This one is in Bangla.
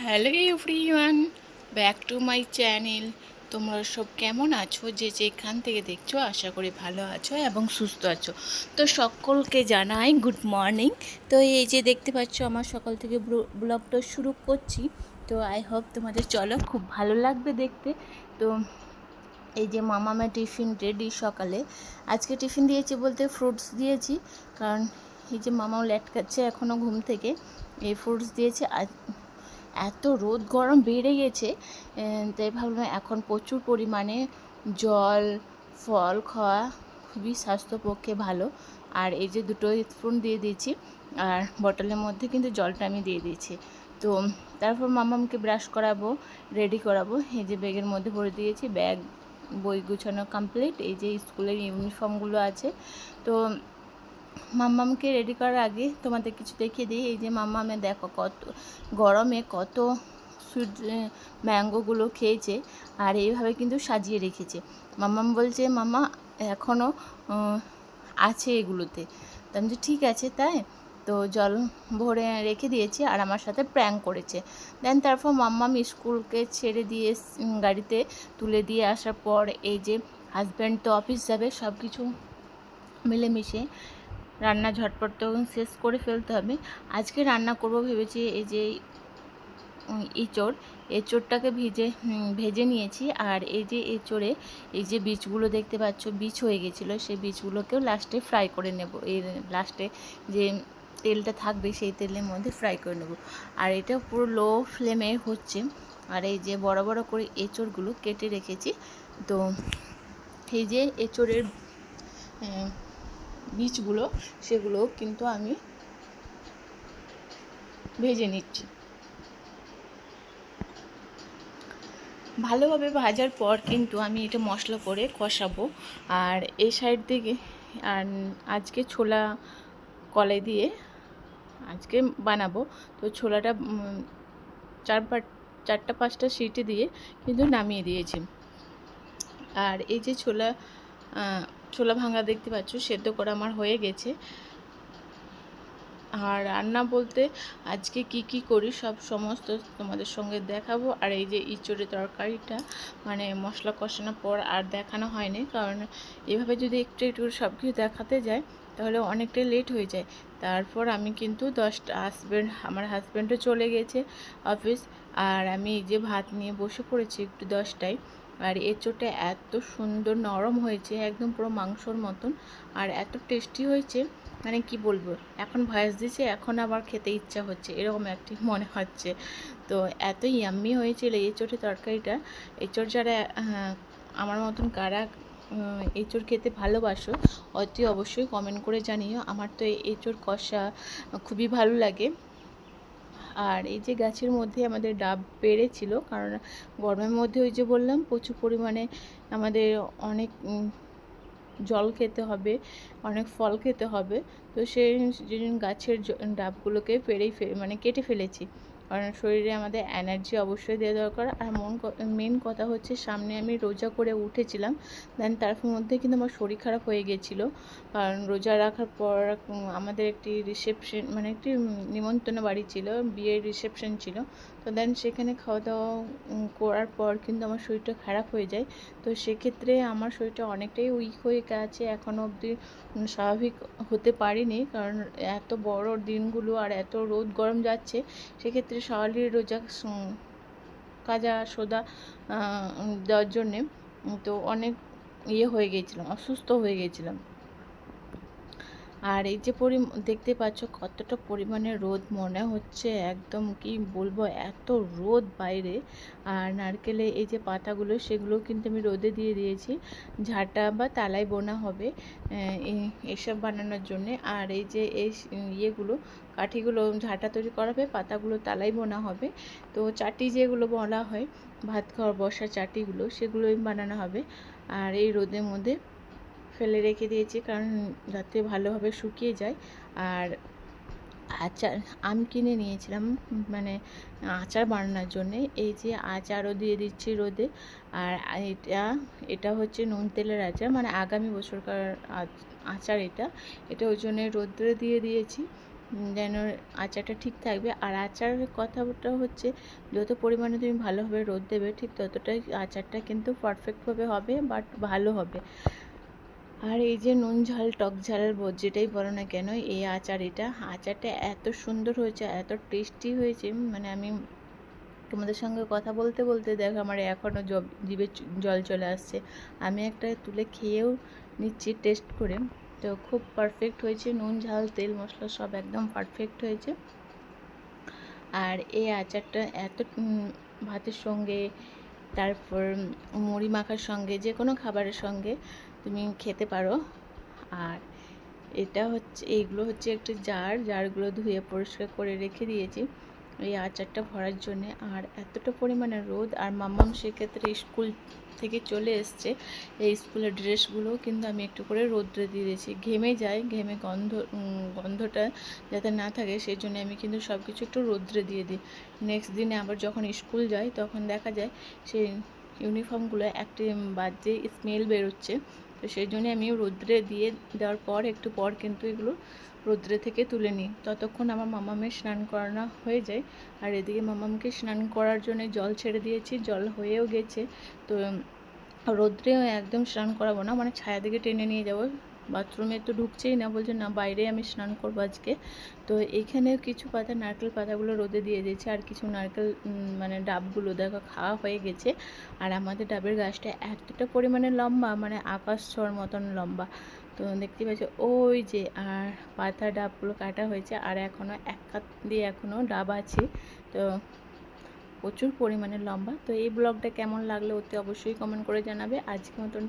Hello everyone, back to my channel. তোমরা সব কেমন আছো? যে যেখান থেকে দেখছ, আশা করি ভালো আছো এবং সুস্থ আছো। তো সকলকে জানাই গুড মর্নিং তো এই যে দেখতে পাচ্ছ, আমার সকাল থেকে ব্লগটা শুরু করছি। তো আই হোপ তোমাদের, চলো খুব ভালো লাগবে দেখতে। তো এই যে মামা মামামা টিফিন রেডি সকালে। আজকে টিফিন দিয়েছি বলতে ফ্রুটস দিয়েছি। কারণ এই যে মামাও লেট খাচ্ছে এখনও ঘুম থেকে। এই ফ্রুটস দিয়েছে। এত রোদ গরম বেড়ে গেছে তাই ভাবলাম এখন প্রচুর পরিমাণে জল, ফল খাওয়া খুবই স্বাস্থ্যপক্ষে ভালো। আর এই যে দুটো স্পুন দিয়ে দিয়েছি, আর বটলের মধ্যে কিন্তু জলটা আমি দিয়ে দিয়েছি। তো তারপর মামামকে ব্রাশ করাবো রেডি করাবো। এই যে ব্যাগের মধ্যে ভরে দিয়েছি ব্যাগ বই গুছানো কমপ্লিট এই যে স্কুলের ইউনিফর্মগুলো আছে, তো মাম্মামকে রেডি করার আগে তোমাদের কিছু দেখিয়ে দিই। এই যে মাম্মামে দেখো কত গরমে কত সুইট ম্যাঙ্গোগুলো খেয়েছে আর এইভাবে কিন্তু সাজিয়ে রেখেছে। মাম্মাম বলছে, মাম্মা এখনও আছে এগুলোতে। তো আমি ঠিক আছে, তাই? তো জল ভরে রেখে দিয়েছি আর আমার সাথে প্র্যাঙ্ক করেছে। দেন তারপর মাম্মাম স্কুলকে ছেড়ে দিয়ে গাড়িতে তুলে দিয়ে আসার পর এই যে হাজব্যান্ড তো অফিস যাবে সব কিছু মিলেমিশে রান্না ঝটপট তো শেষ করে ফেলতে হবে। আজকে রান্না করব ভেবেছি এই যে এঁচোড়। এঁচোড়টাকে ভিজে ভেজে নিয়েছি। আর এই যে এঁচোড়ে এই যে বীজগুলো দেখতে পাচ্ছ, বীজ হয়ে গেছিল, সেই বীজগুলোকেও লাস্টে ফ্রাই করে নেব। এর লাস্টে যে তেলটা থাকবে, সেই তেলের মধ্যে ফ্রাই করে নেব। আর এটা পুরো লো ফ্লেমে হচ্ছে। আর এই যে বড় বড় করে এঁচোড়গুলো কেটে রেখেছি। তো এই যে এঁচোড়ের বীজগুলো, সেগুলো কিন্তু আমি ভেজে নিচ্ছি। ভালোভাবে ভাজার পর কিন্তু আমি এটা মশলা করে কষাবো। আর এই সাইড থেকে আর আজকে ছোলা কলাই দিয়ে আজকে বানাবো। তো ছোলাটা চার চারটা পাঁচটা সিটি দিয়ে কিন্তু নামিয়ে দিয়েছি। আর এই যে ছোলা ছোলা ভাঙা দেখতে পাচ্ছ, সেদ্ধ করা আমার হয়ে গেছে। আর রান্না বলতে আজকে কি কি করি সব সমস্ত তোমাদের সঙ্গে দেখাবো। আর এই যে ইঁচড়ের তরকারিটা মানে মশলা কষানোর পর আর দেখানো হয়নি, কারণ এভাবে যদি একটু একটু সব কিছু দেখাতে যায়, তাহলে অনেকটাই লেট হয়ে যায়। তারপর আমি কিন্তু দশটা হাজব্যান্ড আমার হাজব্যান্ডও চলে গেছে অফিস আর আমি এই যে ভাত নিয়ে বসে পড়েছি একটু দশটায়। আর এর এঁচোড়টা এত সুন্দর নরম হয়েছে, একদম পুরো মাংসর মতন। আর এত টেস্টি হয়েছে মানে কি বলব, এখন ভয়েস দিছে, এখন আবার খেতে ইচ্ছা হচ্ছে, এরকম একটি মনে হচ্ছে। তো এত ইয়াম্মি হয়েছিল এঁচোড়ের তরকারিটা। এঁচোড় যারা আমার মতন কারা এঁচোড় খেতে ভালোবাসো, অতি অবশ্যই কমেন্ট করে জানিও। আমার তো এঁচোড় কষা খুবই ভালো লাগে। আর এই যে গাছের মধ্যে আমাদের ডাব বেড়েছিল, কারণ গরমের মধ্যে ওই যে বললাম, প্রচুর পরিমাণে আমাদের অনেক জল খেতে হবে, অনেক ফল খেতে হবে। তো সেই গাছের ডাবগুলোকে পেরেই মানে কেটে ফেলেছি। কারণ শরীরে আমাদের এনার্জি অবশ্যই দেওয়া দরকার। আর মন মেন কথা হচ্ছে সামনে আমি রোজা করে উঠেছিলাম দেন তার মধ্যে কিন্তু আমার শরীর খারাপ হয়ে গেছিল। কারণ রোজা রাখার পর আমাদের একটি রিসেপশন মানে একটি নিমন্ত্রণ বাড়ি ছিল, বিয়ের রিসেপশন ছিল। তো দেন সেখানে খাওয়া দাওয়া করার পর কিন্তু আমার শরীরটা খারাপ হয়ে যায়। তো সেক্ষেত্রে আমার শরীরটা অনেকটাই উইক হয়ে গেছে। এখনও অবধি স্বাভাবিক হতে পারিনি। কারণ এত বড় দিনগুলো আর এত রোদ গরম যাচ্ছে, সেক্ষেত্রে সকালের রোজা কাজা সোদা দেওয়ার জন্যে তো অনেক ইয়ে হয়ে গিয়েছিলাম অসুস্থ হয়ে গিয়েছিলাম। আর এই যে পরি দেখতে পাচ্ছ কতটা পরিমাণে রোদ মনে হচ্ছে, একদম কি বলব এত রোদ বাইরে। আর নারকেলে এই যে পাতাগুলো সেগুলো কিন্তু আমি রোদে দিয়ে দিয়েছি। ঝাঁটা বা তালাই বোনা হবে এসব বানানোর জন্যে। আর এই যে এই ইয়েগুলো, কাঠিগুলো ঝাঁটা তৈরি করা হবে, পাতাগুলো তালাই বোনা হবে। তো চাটি যেগুলো বলা হয়, ভাত, খাওয়ার বসা চাটিগুলো, সেগুলোই বানানো হবে। আর এই রোদের মধ্যে ফেলে রেখে দিয়েছি, কারণ যাতে ভালোভাবে শুকিয়ে যায়। আর আচার, আম কিনে নিয়েছিলাম মানে আচার বানানোর জন্যে। এই যে আচারও দিয়ে দিচ্ছি রোদে। আর এটা এটা হচ্ছে নুন তেলের আচার মানে আগামী বছরকার আচ- আচার এটা। এটা ওই জন্যে রোদ্রে দিয়ে দিয়েছি যেন আচারটা ঠিক থাকবে। আর আচারের কথাটা হচ্ছে, যত পরিমাণে তুমি ভালোভাবে রোদ দেবে, ঠিক ততটাই আচারটা কিন্তু পারফেক্টভাবে হবে বাট ভালো হবে। আর এই যে নুন ঝাল, টক ঝাল ব- যেটাই বলো না কেন, এই আচার এটা। আচারটা এত সুন্দর হয়েছে, এত টেস্টি হয়েছে মানে আমি তোমাদের সঙ্গে কথা বলতে বলতে দেখো আমার এখনও চ- জল চলে আসছে। আমি একটা তুলে খেয়েও নিচ্ছি টেস্ট করে। তো খুব পারফেক্ট হয়েছে, নুন ঝাল, তেল মশলা সব একদম পারফেক্ট হয়েছে। আর এই আচারটা এত ভাতের সঙ্গে তারপর মুড়ি মাখার সঙ্গে, যে কোনো খাবারের সঙ্গে তুমি খেতে পারো। আর এটা হচ্ছে, এইগুলো হচ্ছে একটা জার, জারগুলো ধুয়ে পরিষ্কার করে রেখে দিয়েছি। এই আচারটা ভরার জন্যে। আর এতটা পরিমাণে রোদ, আর মাম্মাম সেক্ষেত্রে স্কুল থেকে চলে এসছে। এই স্কুলের ড্রেসগুলোও কিন্তু আমি একটু করে রোদ্রে দিয়ে দিয়েছি। ঘেমে যায়, ঘেমে গন্ধ গন্ধটা যাতে না থাকে, সেই জন্য আমি কিন্তু সব কিছু একটু রোদ্রে দিয়ে দিই। নেক্সট দিনে আবার যখন স্কুল যাই তখন দেখা যায় সেই ইউনিফর্মগুলো একটি বাজে স্মেল বেরোচ্ছে। তো সেই জন্যে আমি রোদ্রে দিয়ে দেওয়ার পর একটু পর কিন্তু এগুলো রোদ্রে থেকে তুলে নিই। ততক্ষণ আমার মামামের স্নান করানো হয়ে যায়। আর এদিকে মামামকে স্নান করার জন্য জল ছেড়ে দিয়েছি, জল হয়েও গেছে। তো রোদ্রে একদম স্নান করাবো না মানে ছায়া দিকে টেনে নিয়ে যাব। বাথরুমে তো ঢুকছেই না, বলছে না বাইরে আমি স্নান করব আজকে। তো এইখানে কিছু পাতা, নারকেল পাতাগুলো রোদে দিয়ে দিয়েছে, আর কিছু নারকেল মানে ডাবগুলো দেখো খাওয়া হয়ে গেছে। আর আমাদের ডাবের গাছটা এতটা পরিমাণে লম্বা মানে আকাশ ছোঁয়ার মতন লম্বা। তো দেখতে পাচ্ছ, ওই যে, আর পাতা ডাবগুলো কাটা হয়েছে, আর এখনও এক কাত দিয়ে এখনও ডাব আছে। তো প্রচুর পরিমাণে লম্বা। তো এই ব্লগটা কেমন লাগল অতি অবশ্যই কমেন্ট করে জানাবে। আজকে মতন